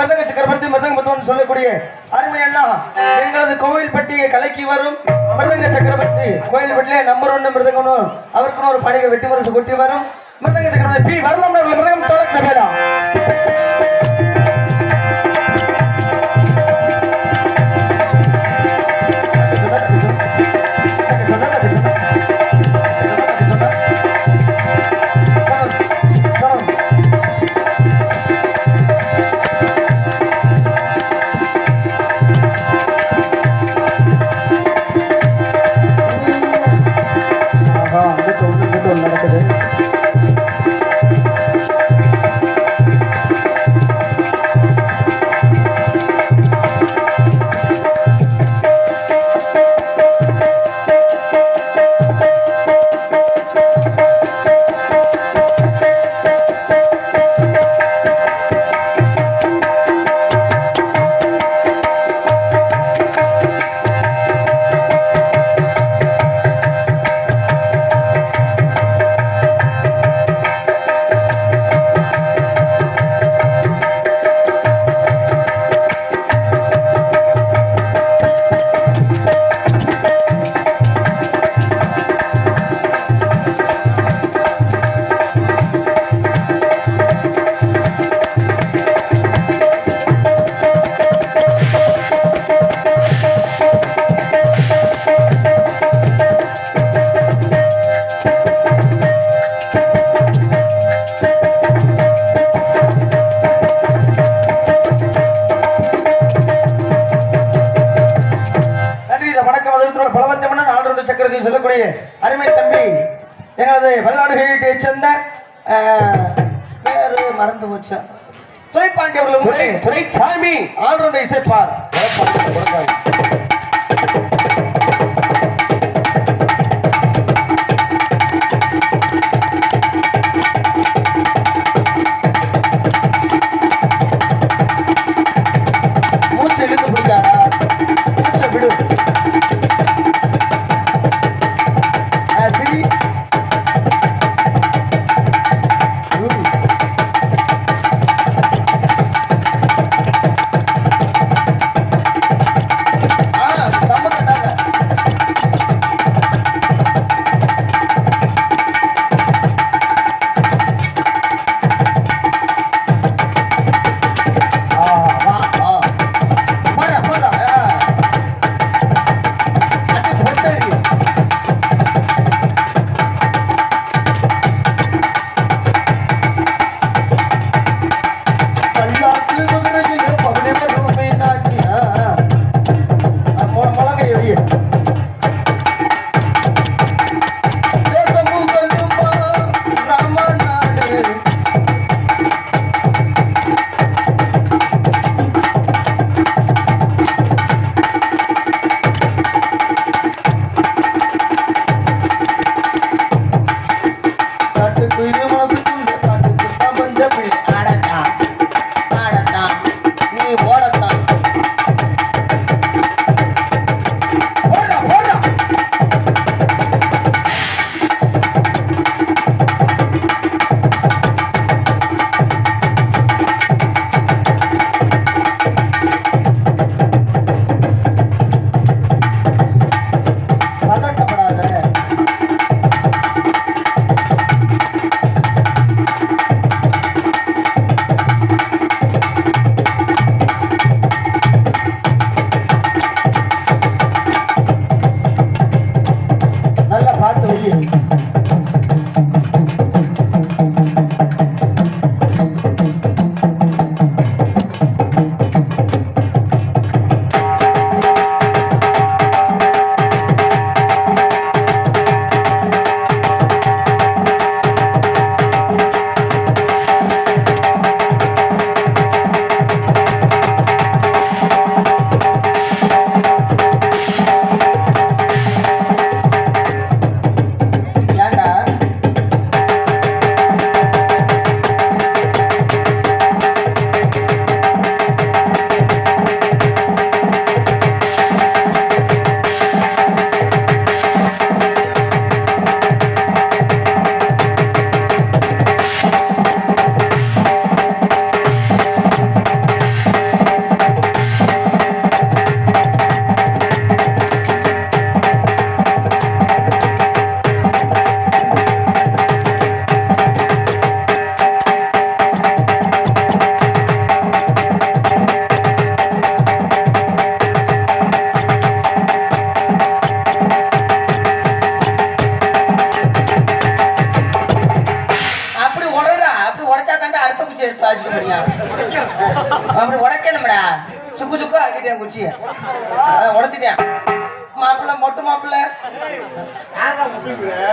மிருதங்க சக்கரவர்த்தி மருதங்க முத்துவன் சொல்லக்கூடிய அருமை அண்ணா எங்களது கோவில்பட்டியை கலக்கி வரும். மருதங்க சக்கரவர்த்தி கோவில்பட்டியிலே நம்பர் ஒன்று மிருதங்கனும் அவருக்குன்னு ஒரு பணிக வெட்டி முரசு கொட்டி வரும். மிருதங்க சக்கரவர்த்தி பி வரலாம் மிருதங்கம் தொடக்க வேலை துரைசாமி ஆல்ரவுண்டர் இசைப்பார்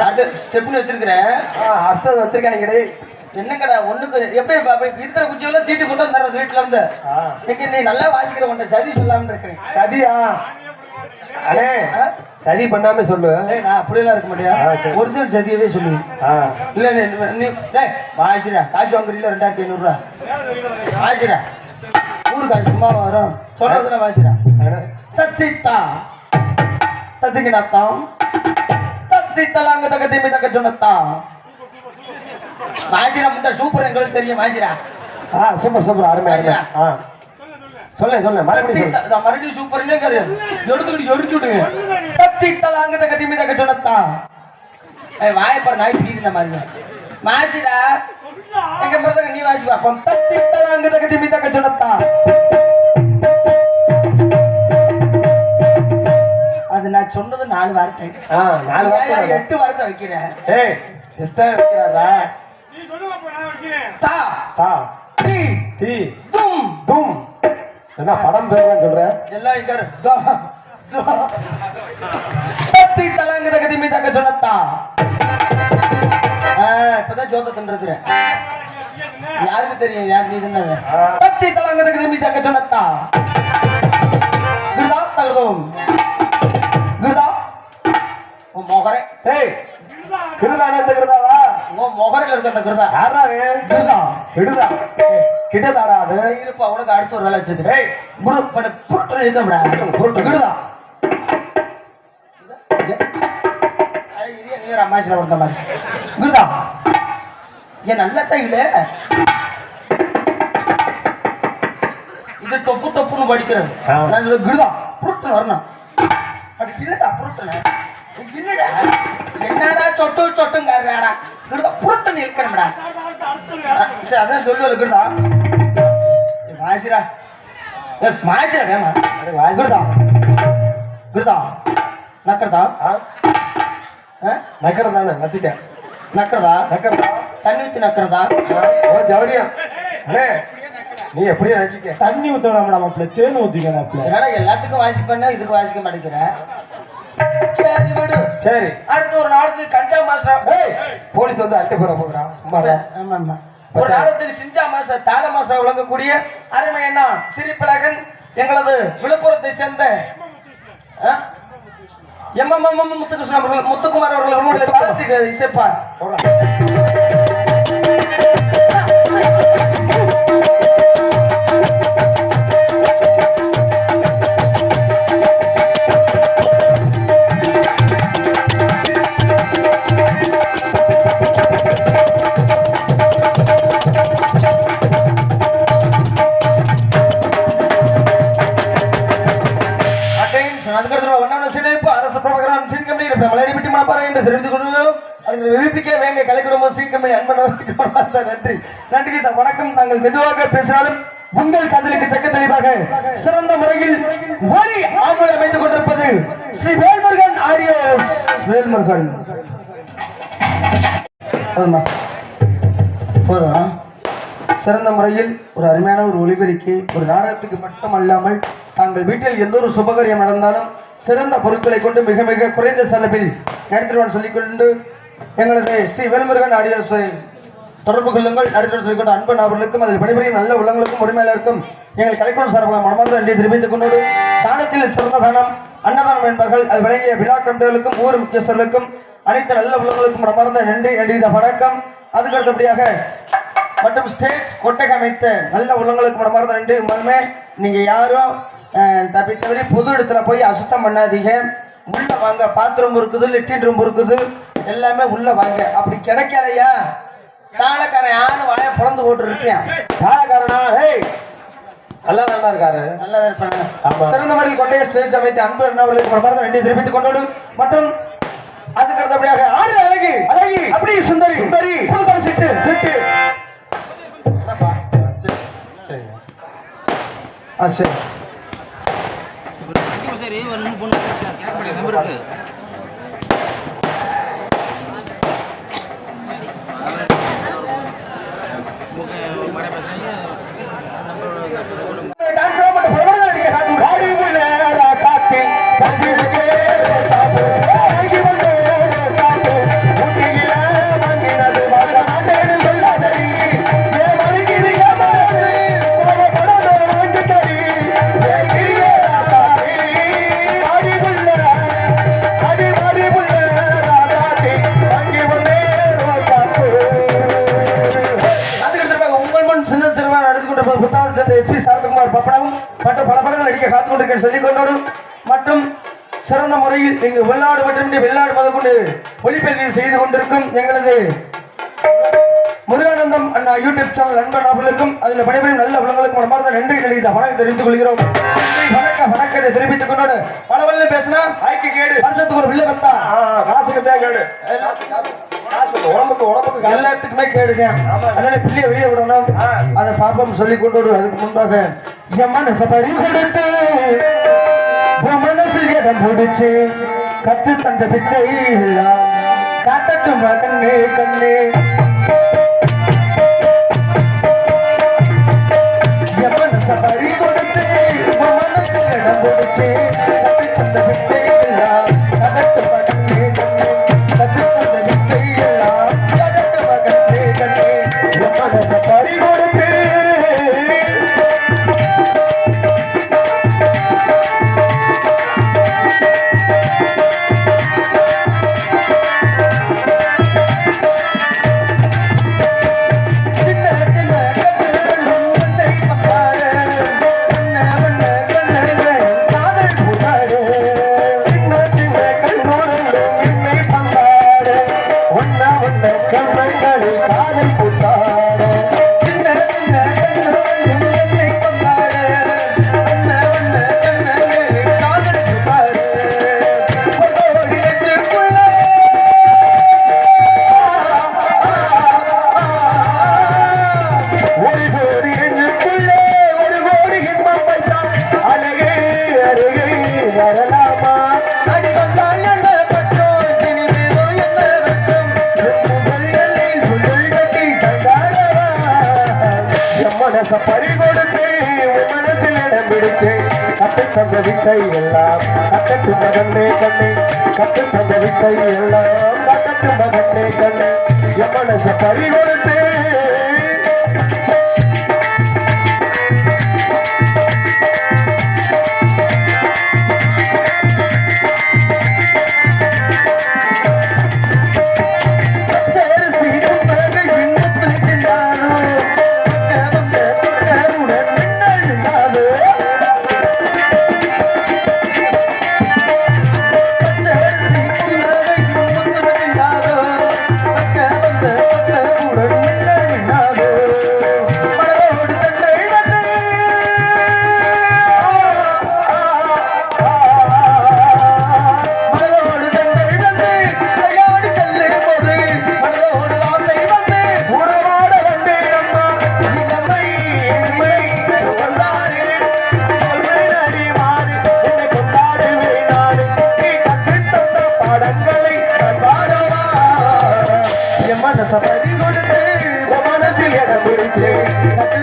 அடுத்து ஸ்டெப்னு வச்சிருக்கிறேன் ஆ, அடுத்தது வச்சிருக்காங்க கிடையாது என்னங்கடா ஒண்ணுக்கு எப்படி இருக்கிற குச்சியெல்லாம் தீட்டி கொண்டு வந்தாரு வீட்டுல இருந்து. இன்னைக்கு நீ நல்லா வாசிக்கிற உன்ட்ட சதி சொல்லாம இருக்கிறேன். சதியா? அண்ணே சதி பண்ணாம சொல்லு. ஏய் நான் அப்படியெல்லாம் இருக்க மாட்டேன். ஒரிஜினல் சதியவே சொல்லுவேன் ஆ. இல்ல நீ வாசிடா. காசு வாங்குறீங்களா ரெண்டாயிரத்தி ஐநூறுரூவா? வாசிடா. ஊருக்காரு சும்மா வரும். சொல்றதுல வாசிடா. அண்ணே, தத்தித்தா. தத்தித்தலாங்க தக்க திம்மி தக்க சொன்னத்தா வாசிடா முட்டை சூப்பர் எங்களுக்கு தெரியும் வாசிடா ஆ சூப்பர் சூப்பர் அருமை அருமை. ஆ. மறுபடியும் சொல்லு. தத்தி- மறுபடியும் சூப்பர்னே கிடையாது எடுத்துக்கிட்டு எரிச்சு விடுங்க தத்தித்தலாங்க தக்க திம்மி தக்க சொன்னத்தா ஏய் வாயப்பார் நாய் பிடிக்கிற மாதிரி. வாசிடா எங்க பிறகு நீ வாசி பாப்போம் தத்தித்தலாங்க தக்க திம்மி தக்க சொன்னத்தா நான் சொன்னது நாலு வார்த்தை. ஆ நாலு வார்த்தை. எட்டு வார்த்தை வைக்கிறேன் ஏய் எஸ்டா வைக்கிறாரா தா. தா. டி தீ. தும். தும். என்ன படம் பேர்லாம் சொல்ற? எல்லாம் இங்க இரு. தா, தா. தத்தி தலாங்க இப்பதான் ஜோத யாருக்கு தெரியும்? யார் நீ தின்னது ஆ. தத்தி தலாங்க சொன்னத்தா. கிருதா தகுதும் கிருதா உன் மொகரே. ஏய் கிருதானே இந்த கிருதாவா? உன் மொகரையில் இருக்க அந்த கிருதா. யாராவே கிருதா. கிடுதா கிட்டதாடா அது? இருப்பா உனக்கு அடுத்த ஒரு வேலை வச்சிருக்கேன் ஏய். பண்ண புருட்டு இருக்கா புருட்டு. கிருதா. நீர் அம்மாச்சில வந்த மாதிரி. குருதா. நல்ல தையில. இது தொப்பு தொப்புன்னு படிக்கிறது குருதா. புருட்டு வரணும். இல்லடா புருட்டுன? இல்லடா என்னடா? சொட்டு சொட்டுங்காரடா குருதா புருட்டுன்னு இருக்கணும்டா சரி அதான் சொல்லுவல குருதா மாசிரா ஏ மாசிரா வேமா? அடே, வாசி. குருதா குருதா நக்கறதா? நக்கறதானே வச்சுட்டேன் நக்கறதா? நக்கறதா? தண்ணி ஊத்தி நக்கறதா? ஓ ஜவுரியம் அண்ணே நீ எப்படியும் நக்கிக்க தண்ணி ஊத்தணும் மாப்பிள்ள தேன் ஊத்திக்கணும் என்னடா எல்லாத்துக்கும் வாசிப்பேன்னா இதுக்கு வாசிக்க மாட்டேங்கிற? சரி விடு. சரி. அடுத்து ஒரு நாளுக்கு கஞ்சா மாசம் போலீஸ் வந்து அட்டை போற போகிறான். ஆமா ஆமா ஒரு நாளத்துக்கு சிஞ்சா மாசம் தாள மாசம் விளங்கக்கூடிய அருமை என்ன சிரிப்பழகன் எங்களது விழுப்புரத்தை சேர்ந்த ஆ? எம்எம்எம் முத்துகிருஷ்ணன் அவர்கள் முத்துக்குமார் அவர்கள் இசைப்பார். மனமார்ந்த நன்றி. நன்றி கீதா. வணக்கம். நாங்கள் மெதுவாக பேசினாலும் உங்கள் கதலுக்கு தக்க தெளிவாக சிறந்த முறையில் ஒளி ஆம்பளை அமைத்துக் கொண்டிருப்பது ஸ்ரீ வேல்முருகன் ஆடியோஸ். வேல்முருகன். போதுமா? போதும்? சிறந்த முறையில் ஒரு அருமையான ஒரு ஒளிபெருக்கி ஒரு நாடகத்துக்கு மட்டும் அல்லாமல் தாங்கள் வீட்டில் எந்த ஒரு சுபகாரியம் நடந்தாலும் சிறந்த பொருட்களை கொண்டு மிக மிக குறைந்த செலவில் நடத்திடுவான் சொல்லிக்கொண்டு எங்களது ஸ்ரீ வேல்முருகன் ஆடியோஸை தொடர்பு கொள்ளுங்கள். அடுத்த சொல்லிக்கொண்ட அன்பு நபர்களுக்கும் அதில் பணிபுரியும் நல்ல உள்ளங்களுக்கும் உரிமையாளருக்கும் எங்கள் கலைக்குழு சார்பாக மனமார்ந்த நன்றி தெரிவித்துக் கொண்டோடு தானத்தில் சிறந்த தானம் அன்னதானம் என்பார்கள் அது வழங்கிய விழா கமிட்டிகளுக்கும் ஊர் முக்கியஸ்தர்களுக்கும் அனைத்து நல்ல உள்ளங்களுக்கும் மனமார்ந்த நன்றி நன்றி வணக்கம். அதுக்கு அடுத்தபடியாக மற்றும் ஸ்டேஜ் கொட்டைக்கு அமைத்த நல்ல உள்ளங்களுக்கு மனமார்ந்த நன்றி. உண்மையுமே நீங்கள் யாரும் அஹ், தப்பி பொது இடத்துல போய் அசுத்தம் பண்ணாதீங்க. உள்ள வாங்க பாத்ரூம் இருக்குது லெட்டின் ரூம் இருக்குது எல்லாமே உள்ள வாங்க. அப்படி கிடைக்கலையா? தாளக்காரன் யாரும் வாய பிறந்து போட்டு இருக்கேன் சாயக்காரனா ஏய் நல்லா நல்லா இருக்காரு. நல்லா இருப்பாங்க. சிறந்த முறையில் கொண்டைய ஸ்டேஜ் அமைத்த அன்பு அண்ணாவர்களுக்கு மனமார்ந்த நன்றி தெரிவித்துக் கொண்டோடு மற்றும் அதுக்கு அடுத்தபடியாக ஆறு அழகு. அழகி. அப்படி சுந்தரி. சுந்தரி. புதுக்கடை சிட்டு. சிட்டு. ஆ சரி. சரி ஒரு பொண்ணு கேட்க நம்பர் இருக்கு. காத்துக் கொண்டிருக்கேன் சொல்லிக் கொண்டோடு மற்றும் சிறந்த முறையில் இங்கு வெளிநாடு மட்டுமின்றி வெளிநாடு முதற்கொண்டு ஒளிப்பதிவு செய்து கொண்டிருக்கும் எங்களது முருகானந்தம் அண்ணா யூடியூப் சேனல் நண்பன் அவர்களுக்கும் அதில் பணிபுரியும் நல்ல உலகளுக்கும் மனமார்ந்த நன்றி தெரிவித்த வணக்கம் தெரிவித்துக் கொள்கிறோம். வணக்க வணக்கத்தை தெரிவித்துக் கொண்டோடு பல வல்ல பேசினா ஐக்கு கேடு. வருஷத்துக்கு ஒரு பிள்ளை வந்தா ஆ, காசுக்கு தான் கேடு. உடம்புக்கு உடம்புக்கு எல்லாத்துக்குமே கேடுங்க. அதனால பிள்ளைய வெளியே விடணும். அதை பாப்போம் சொல்லி கொண்டு வருவோம். அதுக்கு முன்பாக என் மனசை பறி கொடுத்து உன் மனசு இடம் முடிச்சு கற்று தந்த வித்தை எல்லாம் காட்டட்டுமா கண்ணே கண்ணே. கற்று தந்த கட்டட்டு மகனே கண்ணே கட்டு தந்த வித்தை எல்லாம் கட்டட்டு மகனே கண்ணே. என் மனச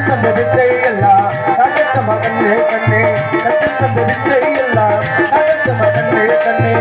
தந்த வித்தை எல்லாம் கட்ட மகனே கண்ணே கற்றில் தந்த வித்தை எல்லாம் கட்ட மகனே கண்ணே